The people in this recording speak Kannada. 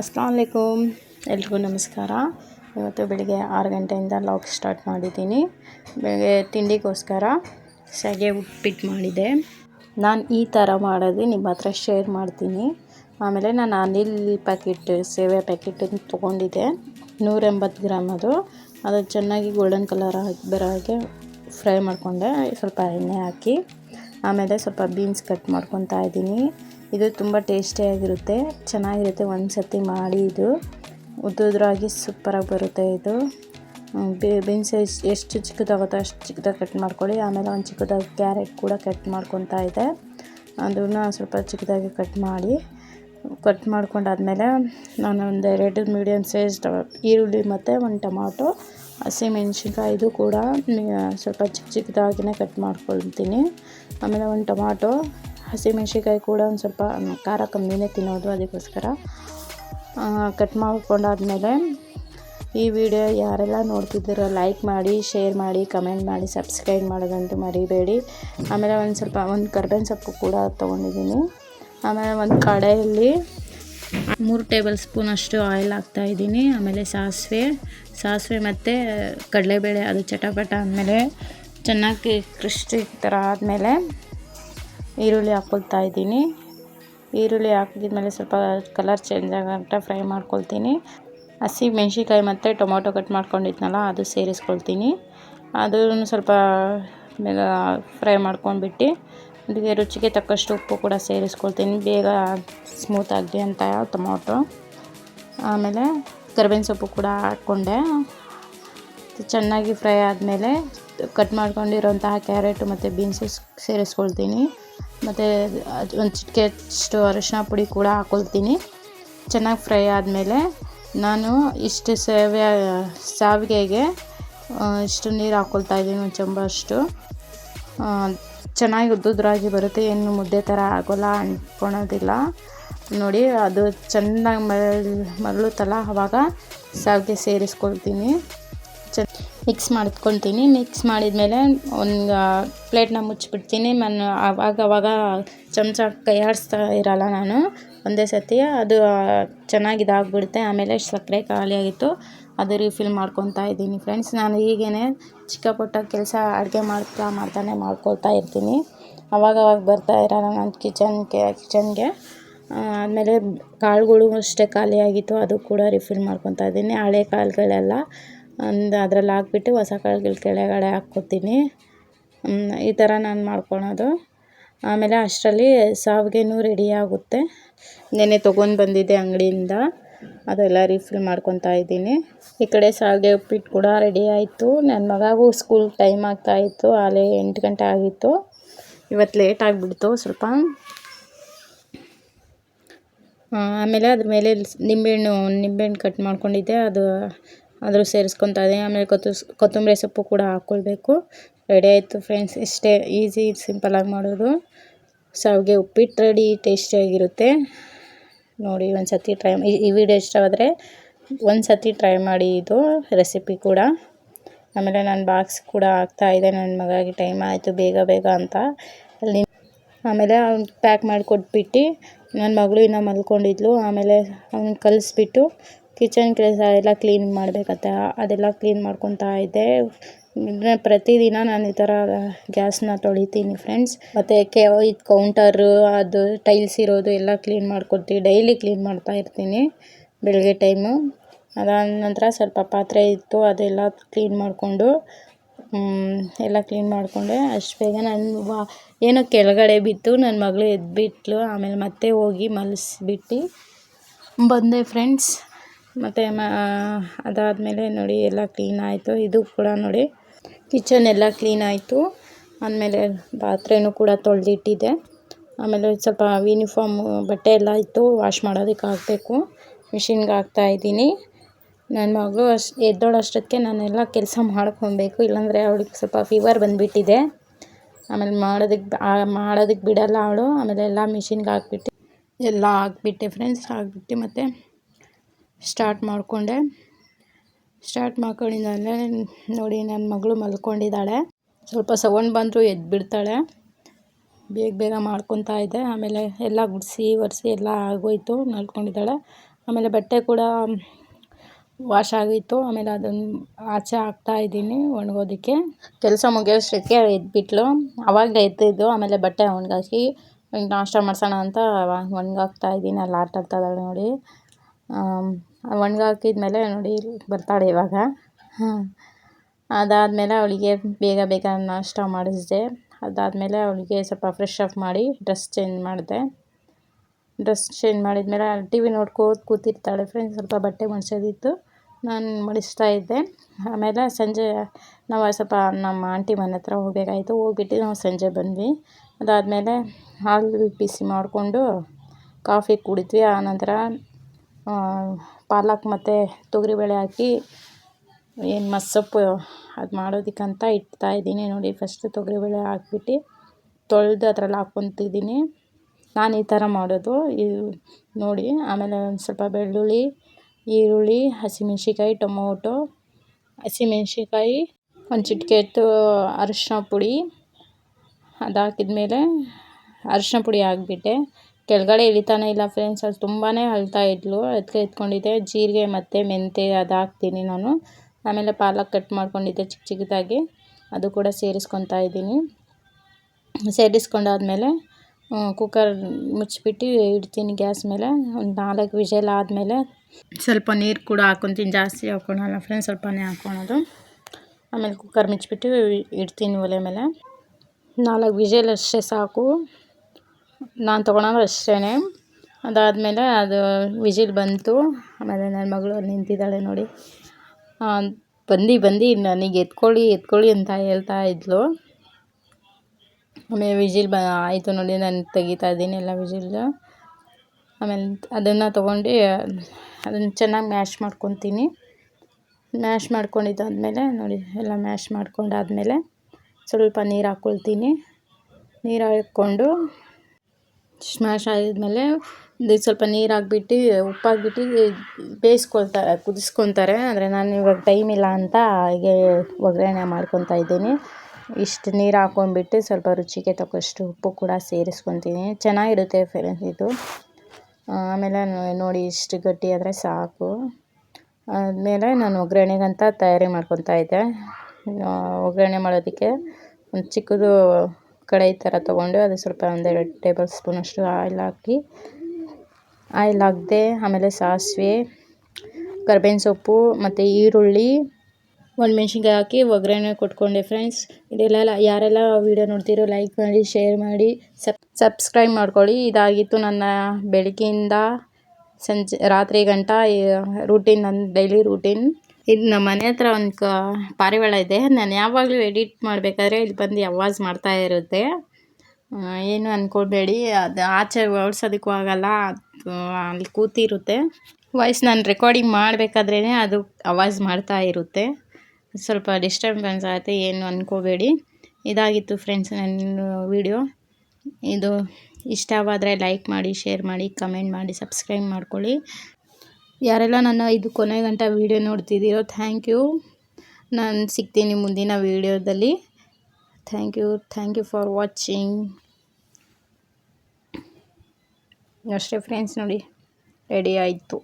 ಅಸ್ಲಾಂ ವಲೈಕುಮ್ ಎಲ್ರಿಗೂ ನಮಸ್ಕಾರ. ಇವತ್ತು ಬೆಳಿಗ್ಗೆ ಆರು ಗಂಟೆಯಿಂದ ಲಾಗ್ ಸ್ಟಾರ್ಟ್ ಮಾಡಿದ್ದೀನಿ. ಬೆಳಗ್ಗೆ ತಿಂಡಿಗೋಸ್ಕರ ಸೆಗೆ ಉಪ್ಪಿಟ್ಟು ಮಾಡಿದೆ. ನಾನು ಈ ಥರ ಮಾಡೋದು ನಿಮ್ಮ ಹತ್ರ ಶೇರ್ ಮಾಡ್ತೀನಿ. ಆಮೇಲೆ ನಾನು ಅನಿಲ್ ಪ್ಯಾಕೆಟ್ ಸೇವೆ ಪ್ಯಾಕೆಟ್ ತೊಗೊಂಡಿದ್ದೆ. ನೂರ ಎಂಬತ್ತು ಗ್ರಾಮ್ ಅದು. ಅದು ಚೆನ್ನಾಗಿ ಗೋಲ್ಡನ್ ಕಲರ್ ಬರೋ ಹಾಗೆ ಫ್ರೈ ಮಾಡಿಕೊಂಡೆ. ಸ್ವಲ್ಪ ಎಣ್ಣೆ ಹಾಕಿ. ಆಮೇಲೆ ಸ್ವಲ್ಪ ಬೀನ್ಸ್ ಕಟ್ ಮಾಡ್ಕೊತಾ ಇದ್ದೀನಿ. ಇದು ತುಂಬ ಟೇಸ್ಟಿಯಾಗಿರುತ್ತೆ ಚೆನ್ನಾಗಿರುತ್ತೆ ಒಂದು ಸರ್ತಿ ಮಾಡಿ ಇದು. ಉದ್ದುದ್ರಾಗಿ ಸೂಪರಾಗಿ ಬರುತ್ತೆ ಇದು. ಬೀನ್ಸ್ ಎಷ್ಟು ಚಿಕ್ಕದಾಗುತ್ತೋ ಅಷ್ಟು ಚಿಕ್ಕದಾಗಿ ಕಟ್ ಮಾಡ್ಕೊಳ್ಳಿ. ಆಮೇಲೆ ಒಂದು ಚಿಕ್ಕದಾಗಿ ಕ್ಯಾರೆಟ್ ಕೂಡ ಕಟ್ ಮಾಡ್ಕೊತಾ ಇದೆ. ಅದನ್ನು ಸ್ವಲ್ಪ ಚಿಕ್ಕದಾಗಿ ಕಟ್ ಮಾಡಿ. ಕಟ್ ಮಾಡ್ಕೊಂಡಾದ್ಮೇಲೆ ನಾನು ಒಂದು ಎರಡು ಮೀಡಿಯಮ್ ಸೈಜ್ ಈರುಳ್ಳಿ ಮತ್ತು ಒಂದು ಟೊಮಾಟೊ ಹಸಿಮೆಣ್ಸಿನ್ಕಾಯಿ ಇದು ಕೂಡ ಸ್ವಲ್ಪ ಚಿಕ್ಕ ಚಿಕ್ಕದಾಗಿನೇ ಕಟ್ ಮಾಡ್ಕೊಳ್ತೀನಿ. ಆಮೇಲೆ ಒಂದು ಟೊಮಾಟೊ ಹಸಿಮೆಣ್ಸಿನ್ಕಾಯಿ ಕೂಡ ಒಂದು ಸ್ವಲ್ಪ ಖಾರ ಕಮ್ಮಿನೇ ತಿನ್ನೋದು ಅದಕ್ಕೋಸ್ಕರ. ಕಟ್ ಮಾಡ್ಕೊಂಡಾದ್ಮೇಲೆ ಈ ವಿಡಿಯೋ ಯಾರೆಲ್ಲ ನೋಡ್ತಿದ್ದೀರೋ ಲೈಕ್ ಮಾಡಿ ಶೇರ್ ಮಾಡಿ ಕಮೆಂಟ್ ಮಾಡಿ ಸಬ್ಸ್ಕ್ರೈಬ್ ಮಾಡೋದಂತೂ ಮರಿಬೇಡಿ. ಆಮೇಲೆ ಒಂದು ಸ್ವಲ್ಪ, ಒಂದು ಕರ್ಬೇವಿನ ಸೊಪ್ಪು ಕೂಡ ತೊಗೊಂಡಿದ್ದೀನಿ. ಆಮೇಲೆ ಒಂದು ಕಡೆಯಲ್ಲಿ ಮೂರು ಟೇಬಲ್ ಸ್ಪೂನಷ್ಟು ಆಯಿಲ್ ಹಾಕ್ತಾಯಿದ್ದೀನಿ ಆಮೇಲೆ ಸಾಸಿವೆ ಸಾಸಿವೆ ಮತ್ತು ಕಡಲೆಬೇಳೆ, ಅದು ಚಟಪಟ ಆದಮೇಲೆ ಚೆನ್ನಾಗಿ ಕ್ರಿಸ್ಟಿ ಥರ ಆದಮೇಲೆ ಈರುಳ್ಳಿ ಹಾಕ್ಕೊಳ್ತಾ ಇದ್ದೀನಿ. ಈರುಳ್ಳಿ ಹಾಕಿದ್ಮೇಲೆ ಸ್ವಲ್ಪ ಕಲರ್ ಚೇಂಜ್ ಆಗಂಟ ಫ್ರೈ ಮಾಡ್ಕೊಳ್ತೀನಿ. ಹಸಿ ಮೆಣ್ಸಿನ್ಕಾಯಿ ಮತ್ತು ಟೊಮೊಟೊ ಕಟ್ ಮಾಡ್ಕೊಂಡಿದ್ನಲ್ಲ, ಅದು ಸೇರಿಸ್ಕೊಳ್ತೀನಿ. ಅದನ್ನು ಸ್ವಲ್ಪ ಫ್ರೈ ಮಾಡ್ಕೊಂಡ್ಬಿಟ್ಟು, ಅದಕ್ಕೆ ರುಚಿಗೆ ತಕ್ಕಷ್ಟು ಉಪ್ಪು ಕೂಡ ಸೇರಿಸ್ಕೊಳ್ತೀನಿ. ಬೇಗ ಸ್ಮೂತ್ ಆಗಲಿ ಅಂತ ಟೊಮೊಟೊ. ಆಮೇಲೆ ಕರ್ಬೇವಿನ ಸೊಪ್ಪು ಕೂಡ ಹಾಕ್ಕೊಂಡೆ. ಚೆನ್ನಾಗಿ ಫ್ರೈ ಆದಮೇಲೆ ಕಟ್ ಮಾಡ್ಕೊಂಡಿರೋಂತಹ ಕ್ಯಾರೆಟು ಮತ್ತು ಬೀನ್ಸು ಸೇರಿಸ್ಕೊಳ್ತೀನಿ. ಮತ್ತು ಒಂದು ಚಿಟಿಕೆ ಅಷ್ಟು ಅರಿಶಿನ ಪುಡಿ ಕೂಡ ಹಾಕೊಳ್ತೀನಿ. ಚೆನ್ನಾಗಿ ಫ್ರೈ ಆದಮೇಲೆ ನಾನು ಇಷ್ಟು ಸೇವೆ ಸಾವಿಗೆಗೆ ಇಷ್ಟು ನೀರು ಹಾಕ್ಕೊಳ್ತಾ ಇದ್ದೀನಿ ಒಂದು ಚಮಚಷ್ಟು ಚೆನ್ನಾಗಿ ಉದ್ದುದ್ರಾಗಿ ಬರುತ್ತೆ. ಏನು ಮುದ್ದೆ ಥರ ಆಗೋಲ್ಲ ಅಂಟ್ಕೊಳೋದಿಲ್ಲ ನೋಡಿ, ಅದು ಚೆನ್ನಾಗಿ ಮರಳು, ಮರಳುತ್ತಲ್ಲ ಆವಾಗ ಸಾವಿಗೆ ಸೇರಿಸ್ಕೊಳ್ತೀನಿ. ಮಿಕ್ಸ್ ಮಾಡ್ಕೊಳ್ತೀನಿ. ಮಿಕ್ಸ್ ಮಾಡಿದ್ಮೇಲೆ ಒಂದು ಪ್ಲೇಟ್ನ ಮುಚ್ಚಿಬಿಡ್ತೀನಿ. ನಾನು ಆವಾಗ ಆವಾಗ ಚಮಚ ಕೈ ಆಡಿಸ್ತಾ ಇರಲ್ಲ ನಾನು. ಒಂದೇ ಸತಿ ಅದು ಚೆನ್ನಾಗಿ ಇದಾಗ್ಬಿಡುತ್ತೆ ಆಮೇಲೆ ಸಕ್ಕರೆ ಖಾಲಿಯಾಗಿತ್ತು. ಅದು ರೀಫಿಲ್ ಮಾಡ್ಕೊತಾ ಇದ್ದೀನಿ ಫ್ರೆಂಡ್ಸ್ ನಾನು ಹೀಗೇ ಚಿಕ್ಕ ಪುಟ್ಟ ಕೆಲಸ ಅಡುಗೆ ಮಾಡ್ತಾ ಮಾಡ್ತಾನೆ ಮಾಡ್ಕೊಳ್ತಾ ಇರ್ತೀನಿ. ಅವಾಗವಾಗ ಬರ್ತಾ ಇರಲ್ಲ ನಾನು ಕಿಚನ್ಗೆ ಕಿಚನ್ಗೆ ಆಮೇಲೆ ಕಾಳುಗಳು ಅಷ್ಟೇ ಖಾಲಿಯಾಗಿತ್ತು. ಅದು ಕೂಡ ರಿಫಿಲ್ ಮಾಡ್ಕೊತಾ ಇದ್ದೀನಿ. ಹಳೆ ಕಾಳುಗಳೆಲ್ಲ ಒಂದು ಅದ್ರಲ್ಲಿ ಹಾಕ್ಬಿಟ್ಟು ಹೊಸ ಕಾಳುಗಳ ಕೆಳಗಡೆ ಹಾಕ್ಕೊತೀನಿ. ಈ ಥರ ನಾನು ಮಾಡ್ಕೊಳೋದು. ಆಮೇಲೆ ಅಷ್ಟರಲ್ಲಿ ಶಾವ್ಗೆನೂ ರೆಡಿ ಆಗುತ್ತೆ. ನೆನ್ನೆ ತೊಗೊಂಡು ಬಂದಿದ್ದೆ ಅಂಗಡಿಯಿಂದ. ಅದೆಲ್ಲ ರೀಫಿಲ್ ಮಾಡ್ಕೊತಾ ಇದ್ದೀನಿ. ಈ ಕಡೆ ಶಾವಿಗೆ ಉಪ್ಪಿಟ್ಟು ಕೂಡ ರೆಡಿ ಆಯಿತು. ನನ್ನ ಮಗಗೂ ಸ್ಕೂಲ್ ಟೈಮ್ ಆಗ್ತಾಯಿತ್ತು ಆಲೇ ಎಂಟು ಗಂಟೆ ಆಗಿತ್ತು. ಇವತ್ತು ಲೇಟ್ ಆಗಿಬಿಡ್ತು ಸ್ವಲ್ಪ. ಆಮೇಲೆ ಅದ್ರ ಮೇಲೆ ನಿಂಬೆಹಣ್ಣು ನಿಂಬೆಹಣ್ಣು ಕಟ್ ಮಾಡ್ಕೊಂಡಿದ್ದೆ. ಅದು ಅದ್ರ ಸೇರಿಸ್ಕೊತಾ ಇದೆ ಆಮೇಲೆ ಕೊತ್ತು ಕೊತ್ತಂಬರಿ ಸೊಪ್ಪು ಕೂಡ ಹಾಕ್ಕೊಳ್ಬೇಕು. ರೆಡಿ ಆಯಿತು ಫ್ರೆಂಡ್ಸ್. ಇಷ್ಟೇ ಈಸಿ ಸಿಂಪಲಾಗಿ ಮಾಡೋದು. ಶಾವಿಗೆ ಉಪ್ಪಿಟ್ಟು ರೆಡಿ ಟೇಸ್ಟಿಯಾಗಿರುತ್ತೆ ನೋಡಿ ಒಂದು ಸತಿ ಟ್ರೈ ಈ ವಿಡಿಯೋ ಇಷ್ಟವಾದರೆ ಒಂದು ಸತಿ ಟ್ರೈ ಮಾಡಿ ಇದು ರೆಸಿಪಿ ಕೂಡ. ಆಮೇಲೆ ನಾನು ಬಾಕ್ಸ್ ಕೂಡ ಆಗ್ತಾಯಿದೆ ನನ್ನ ಮಗಾಗಿ ಟೈಮ್ ಆಯಿತು, ಬೇಗ ಬೇಗ ಅಂತ. ಅಲ್ಲಿ ಆಮೇಲೆ ಅವ್ನು ಪ್ಯಾಕ್ ಮಾಡಿ ಕೊಟ್ಬಿಟ್ಟು ನನ್ನ ಮಗಳು ಇನ್ನೂ ಮಲ್ಕೊಂಡಿದ್ಲು. ಆಮೇಲೆ ಅವ್ನು ಕಲಿಸ್ಬಿಟ್ಟು ಕಿಚನ್ ಕೆಲಸ ಎಲ್ಲ ಕ್ಲೀನ್ ಮಾಡಬೇಕತ್ತೆ. ಅದೆಲ್ಲ ಕ್ಲೀನ್ ಮಾಡ್ಕೊತಾ ಇದ್ದೆ. ಪ್ರತಿದಿನ ನಾನು ಈ ಥರ ಗ್ಯಾಸ್ನ ತೊಳಿತೀನಿ ಫ್ರೆಂಡ್ಸ್. ಮತ್ತು ಕೆ ಇದು ಕೌಂಟರು, ಅದು ಟೈಲ್ಸ್ ಇರೋದು ಎಲ್ಲ ಕ್ಲೀನ್ ಮಾಡ್ಕೊಡ್ತೀವಿ ಡೈಲಿ ಕ್ಲೀನ್ ಮಾಡ್ತಾ ಇರ್ತೀನಿ ಬೆಳಗ್ಗೆ ಟೈಮು. ಅದಾದ ನಂತರ ಸ್ವಲ್ಪ ಪಾತ್ರೆ ಇತ್ತು, ಅದೆಲ್ಲ ಕ್ಲೀನ್ ಮಾಡಿಕೊಂಡು ಎಲ್ಲ ಕ್ಲೀನ್ ಮಾಡಿಕೊಂಡೆ. ಅಷ್ಟು ಬೇಗ ನಾನು ವಾ, ಏನೋ ಕೆಳಗಡೆ ಬಿತ್ತು ನನ್ನ ಮಗಳು ಎದ್ಬಿಟ್ಲು. ಆಮೇಲೆ ಮತ್ತೆ ಹೋಗಿ ಮಲಗಿಸ್ಬಿಟ್ಟು ಬಂದೆ ಫ್ರೆಂಡ್ಸ್. ಮತ್ತು ಮ ಅದಾದಮೇಲೆ ನೋಡಿ ಎಲ್ಲ ಕ್ಲೀನ್ ಆಯಿತು. ಇದು ಕೂಡ ನೋಡಿ ಕಿಚನ್ ಎಲ್ಲ ಕ್ಲೀನ್ ಆಯಿತು. ಆಮೇಲೆ ಪಾತ್ರೆನೂ ಕೂಡ ತೊಳೆದಿಟ್ಟಿದ್ದೆ ಆಮೇಲೆ ಸ್ವಲ್ಪ ಯೂನಿಫಾರ್ಮು ಬಟ್ಟೆ ಎಲ್ಲ ಇತ್ತು ವಾಶ್ ಮಾಡೋದಕ್ಕೆ ಹಾಕಬೇಕು. ಮಿಷಿನ್ಗೆ ಹಾಕ್ತಾಯಿದ್ದೀನಿ ನನ್ನ ಮಗಳು ಅಷ್ಟು ಎದ್ದೋಳಷ್ಟೊತ್ತಿಗೆ ನಾನೆಲ್ಲ ಕೆಲಸ ಮಾಡ್ಕೊಬೇಕು. ಇಲ್ಲಾಂದರೆ ಅವಳಿಗೆ ಸ್ವಲ್ಪ ಫೀವರ್ ಬಂದುಬಿಟ್ಟಿದೆ. ಆಮೇಲೆ ಮಾಡೋದಕ್ಕೆ ಮಾಡೋದಕ್ಕೆ ಬಿಡಲ್ಲ ಅವಳು. ಆಮೇಲೆ ಎಲ್ಲ ಮಿಷಿನ್ಗೆ ಹಾಕ್ಬಿಟ್ಟು ಎಲ್ಲ ಹಾಕ್ಬಿಟ್ಟೆ ಫ್ರೆಂಡ್ಸ್ ಹಾಕ್ಬಿಟ್ಟು ಮತ್ತು ಸ್ಟಾರ್ಟ್ ಮಾಡಿಕೊಂಡೆ. ಸ್ಟಾರ್ಟ್ ಮಾಡ್ಕೊಂಡಿದ್ದಾನೆ ನೋಡಿ ನನ್ನ ಮಗಳು ಮಲ್ಕೊಂಡಿದ್ದಾಳೆ. ಸ್ವಲ್ಪ ಸೌಂಡ್ ಬಂದರೂ ಎದ್ದು ಬಿಡ್ತಾಳೆ. ಬೇಗ ಬೇಗ ಮಾಡ್ಕೊತಾ ಇದ್ದೆ ಆಮೇಲೆ ಎಲ್ಲ ಗುಡಿಸಿ, ಒರೆಸಿ ಎಲ್ಲ ಆಗೋಯ್ತು, ಮಲ್ಕೊಂಡಿದ್ದಾಳೆ. ಆಮೇಲೆ ಬಟ್ಟೆ ಕೂಡ ವಾಶ್ ಆಗಿತ್ತು. ಆಮೇಲೆ ಅದನ್ನು ಆಚೆ ಹಾಕ್ತಾ ಇದ್ದೀನಿ ಒಣಗೋದಕ್ಕೆ. ಕೆಲಸ ಮುಗಿಯೋಷ್ಟಕ್ಕೆ ಎದ್ಬಿಟ್ಲು. ಅವಾಗ ಎದ್ದಿದ್ದು, ಆಮೇಲೆ ಬಟ್ಟೆ ಒಣಗಾಕಿ, ನಾಷ್ಟ ಮಾಡ್ಸೋಣ ಅಂತ ಒಣಗಾಕ್ತಾ ಇದ್ದೀನಿ. ಅಲ್ಲಿ ಆಟ ಆಡ್ತಾ ಇದ್ದಾಳೆ ನೋಡಿ. ಒಣಗಾಕಿದ್ಮೇಲೆ ನೋಡಿ ಬರ್ತಾಳೆ ಇವಾಗ. ಅದಾದಮೇಲೆ ಅವಳಿಗೆ ಬೇಗ ಬೇಗ ನಾಷ್ಟ ಮಾಡಿಸಿದೆ. ಅದಾದಮೇಲೆ ಅವಳಿಗೆ ಸ್ವಲ್ಪ ಫ್ರೆಶ್ ಅಪ್ ಮಾಡಿ ಡ್ರೆಸ್ ಚೇಂಜ್ ಮಾಡಿದೆ. ಡ್ರೆಸ್ ಚೇಂಜ್ ಮಾಡಿದ್ಮೇಲೆ ಟಿ ವಿ ನೋಡ್ಕೋತ ಕೂತಿರ್ತಾಳೆ ಫ್ರೆಂಡ್ಸ್ ಸ್ವಲ್ಪ ಬಟ್ಟೆ ಮಡಿಸೋದಿತ್ತು ನಾನು ಮಡಿಸ್ತಾ ಇದ್ದೆ. ಆಮೇಲೆ ಸಂಜೆ ನಾವು ಸ್ವಲ್ಪ ನಮ್ಮ ಆಂಟಿ ಮನೆ ಹತ್ರ ಹೋಗಬೇಕಾಯಿತು. ಹೋಗ್ಬಿಟ್ಟು ನಾವು ಸಂಜೆ ಬಂದ್ವಿ. ಅದಾದಮೇಲೆ ಹಾಲು ಬಿಸಿ ಮಾಡಿಕೊಂಡು ಕಾಫಿ ಕುಡಿದ್ವಿ. ಆನಂತರ ಪಾಲಕ್ ಮತ್ತು ತೊಗರಿಬೇಳೆ ಹಾಕಿ ಏನು ಮಸ್ಸೊಪ್ಪು ಅದು ಮಾಡೋದಕ್ಕಂತ ಇಡ್ತಾ ಇದ್ದೀನಿ. ನೋಡಿ ಫಸ್ಟ್ ತೊಗರಿಬೇಳೆ ಹಾಕ್ಬಿಟ್ಟು ತೊಳೆದು ಅದ್ರಲ್ಲಿ ಹಾಕ್ಕೊತಿದ್ದೀನಿ. ನಾನು ಈ ಥರ ಮಾಡೋದು. ಇದು ನೋಡಿ, ಆಮೇಲೆ ಒಂದು ಸ್ವಲ್ಪ ಬೆಳ್ಳುಳ್ಳಿ, ಈರುಳ್ಳಿ ಹಸಿಮೆಣ್ಸಿಕಾಯಿ ಟೊಮೊಟೊ ಹಸಿಮೆಣ್ಸಿಕಾಯಿ ಒಂದು ಚಿಟಿಕೆ ಅರಿಶಿನ ಪುಡಿ ಅದು ಹಾಕಿದ್ಮೇಲೆ ಅರಿಶಿನ ಪುಡಿ ಹಾಕ್ಬಿಟ್ಟೆ. ಕೆಳಗಡೆ ಇಳಿತಾನೆ ಇಲ್ಲ ಫ್ರೆಂಡ್ಸ್ ಅದು ತುಂಬಾ ಅಳ್ತಾ ಇದ್ಲು. ಅದಕ್ಕೆ ಎತ್ಕೊಂಡಿದ್ದೆ. ಜೀರಿಗೆ ಮತ್ತು ಮೆಂತ್ಯ ಅದು ಹಾಕ್ತೀನಿ ನಾನು. ಆಮೇಲೆ ಪಾಲಕ್ ಕಟ್ ಮಾಡ್ಕೊಂಡಿದ್ದೆ ಚಿಕ್ಕ ಚಿಕ್ಕದಾಗಿ ಅದು ಕೂಡ ಸೇರಿಸ್ಕೊತಾ ಇದ್ದೀನಿ. ಸೇರಿಸ್ಕೊಂಡಾದ್ಮೇಲೆ ಕುಕ್ಕರ್ ಮುಚ್ಚಿಬಿಟ್ಟು ಇಡ್ತೀನಿ ಗ್ಯಾಸ್ ಮೇಲೆ. ಒಂದು ನಾಲ್ಕು ವಿಜಲ್ ಆದಮೇಲೆ ಸ್ವಲ್ಪ ನೀರು ಕೂಡ ಹಾಕೊತೀನಿ. ಜಾಸ್ತಿ ಹಾಕ್ಕೊಳಲ್ಲ ಫ್ರೆಂಡ್ಸ್ ಸ್ವಲ್ಪನೇ ಹಾಕ್ಕೊಳೋದು ಆಮೇಲೆ ಕುಕ್ಕರ್ ಮುಚ್ಚಿಬಿಟ್ಟು ಇಡ್ತೀನಿ ಒಲೆ ಮೇಲೆ. ನಾಲ್ಕು ವಿಷಲ್ ಅಷ್ಟೇ ಸಾಕು. ನಾನು ತೊಗೊಳೋದು ಅಷ್ಟೇ ಅದಾದಮೇಲೆ ಅದು ವಿಜಿಲ್ ಬಂತು. ಆಮೇಲೆ ನನ್ನ ಮಗಳು ನಿಂತಿದ್ದಾಳೆ ನೋಡಿ. ಬಂದು ಬಂದು ನನಗೆ ಎತ್ಕೊಳ್ಳಿ ಎತ್ಕೊಳ್ಳಿ ಅಂತ ಹೇಳ್ತಾ ಇದ್ಲು. ಆಮೇಲೆ ವಿಜಿಲ್ ಬ, ಆಯಿತು ನೋಡಿ, ನಾನು ತೆಗಿತಾ ಇದ್ದೀನಿ ಎಲ್ಲ ವಿಜಿಲ್. ಆಮೇಲೆ ಅದನ್ನು ತೊಗೊಂಡು ಅದನ್ನು ಚೆನ್ನಾಗಿ ಮ್ಯಾಶ್ ಮಾಡ್ಕೊತೀನಿ. ಮ್ಯಾಶ್ ಮಾಡ್ಕೊಂಡಿದ್ದಾದಮೇಲೆ ನೋಡಿ, ಎಲ್ಲ ಮ್ಯಾಶ್ ಮಾಡ್ಕೊಂಡಾದಮೇಲೆ ಸ್ವಲ್ಪ ನೀರು ಹಾಕ್ಕೊಳ್ತೀನಿ ನೀರು ಹಾಕ್ಕೊಂಡು ಸ್ಮ್ಯಾಶ್ ಆಗಿದ್ಮೇಲೆ ಸ್ವಲ್ಪ ನೀರು ಹಾಕ್ಬಿಟ್ಟು, ಉಪ್ಪು ಬೇಯಿಸ್ಕೊಳ್ತಾರೆ ಕುದಿಸ್ಕೊತಾರೆ ಅಂದರೆ ನಾನು ಇವಾಗ ಟೈಮ್ ಇಲ್ಲ ಅಂತ ಹಾಗೆ ಒಗ್ಗರಣೆ ಮಾಡ್ಕೊತಾ ಇದ್ದೀನಿ. ಇಷ್ಟು ನೀರು ಹಾಕೊಂಡ್ಬಿಟ್ಟು ಸ್ವಲ್ಪ ರುಚಿಗೆ ತಕ್ಕಷ್ಟು ಉಪ್ಪು ಕೂಡ ಸೇರಿಸ್ಕೊತೀನಿ. ಚೆನ್ನಾಗಿರುತ್ತೆ ಫ್ರೆಂಡ್ಸ್ ಇದು. ಆಮೇಲೆ ನೋಡಿ ಇಷ್ಟು ಗಟ್ಟಿ ಆದರೆ ಸಾಕು. ಆದಮೇಲೆ ನಾನು ಒಗ್ಗರಣೆಗಂತ ತಯಾರಿ ಮಾಡ್ಕೊತಾ ಇದ್ದೆ. ಒಗ್ಗರಣೆ ಮಾಡೋದಕ್ಕೆ ಒಂದು ಚಿಕ್ಕದು ಕಡಾಯಿ ಥರ ತೊಗೊಂಡು ಅದು ಸ್ವಲ್ಪ ಒಂದೆರಡು ಟೇಬಲ್ ಸ್ಪೂನಷ್ಟು ಆಯಿಲ್ ಹಾಕಿ, ಆಯಿಲ್ ಹಾಕಿದೆ ಆಮೇಲೆ ಸಾಸಿವೆ, ಕರ್ಬೇವಿನ ಸೊಪ್ಪು ಮತ್ತು ಈರುಳ್ಳಿ ಒಂದು ಮೆಣ್ಸಿನ್ಕಾಯಿ ಹಾಕಿ ಒಗ್ಗರಣೆ ಕೊಟ್ಕೊಂಡೆ ಫ್ರೆಂಡ್ಸ್ ಇದೆಲ್ಲ ಯಾರೆಲ್ಲ ವೀಡಿಯೋ ನೋಡ್ತೀರೋ ಲೈಕ್ ಮಾಡಿ ಶೇರ್ ಮಾಡಿ ಸಬ್ ಸಬ್ಸ್ಕ್ರೈಬ್ ಮಾಡ್ಕೊಳ್ಳಿ. ಇದಾಗಿತ್ತು ನನ್ನ ಬೆಳಗ್ಗೆಯಿಂದ ಸಂಜೆ ರಾತ್ರಿ ಗಂಟ ರೂಟೀನ್ ನನ್ನ ಡೈಲಿ ರೂಟೀನ್ ಇದು ನಮ್ಮ ಮನೆ ಹತ್ರ ಒಂದು ಕ, ಪಾರಿವಾಳ ಇದೆ. ನಾನು ಯಾವಾಗಲೂ ಎಡಿಟ್ ಮಾಡಬೇಕಾದ್ರೆ ಇಲ್ಲಿ ಬಂದು ಅವಾಜ್ ಮಾಡ್ತಾ ಇರುತ್ತೆ. ಏನು ಅಂದ್ಕೊಳ್ಬೇಡಿ ಅದು ಆಚೆ ಓಡಿಸೋದಕ್ಕೂ ಆಗಲ್ಲ. ಅದು, ಅಲ್ಲಿ ಕೂತಿರುತ್ತೆ. ವಾಯ್ಸ್ ನಾನು ರೆಕಾರ್ಡಿಂಗ್ ಮಾಡಬೇಕಾದ್ರೇ ಅದು ಅವಾಜ್ ಮಾಡ್ತಾ ಇರುತ್ತೆ. ಸ್ವಲ್ಪ ಡಿಸ್ಟರ್ಬೆನ್ಸ್ ಆಗುತ್ತೆ, ಏನು ಅಂದ್ಕೋಬೇಡಿ ಇದಾಗಿತ್ತು ಫ್ರೆಂಡ್ಸ್ ನನ್ನ ವಿಡಿಯೋ ಇದು ಇಷ್ಟವಾದರೆ ಲೈಕ್ ಮಾಡಿ ಶೇರ್ ಮಾಡಿ ಕಮೆಂಟ್ ಮಾಡಿ ಸಬ್ಸ್ಕ್ರೈಬ್ ಮಾಡ್ಕೊಳ್ಳಿ. ಯಾರೆಲ್ಲ ನನ್ನ ಇದು ಕೊನೆ ಗಂಟ ವೀಡಿಯೋ ನೋಡ್ತಿದ್ದೀರೋ ಥ್ಯಾಂಕ್ ಯು ನಾನು ಸಿಗ್ತೀನಿ ಮುಂದಿನ ವೀಡಿಯೋದಲ್ಲಿ. Thank you thank you for watching ಅಷ್ಟೇ ಫ್ರೆಂಡ್ಸ್ ನೋಡಿ ರೆಡಿ ಆಯಿತು.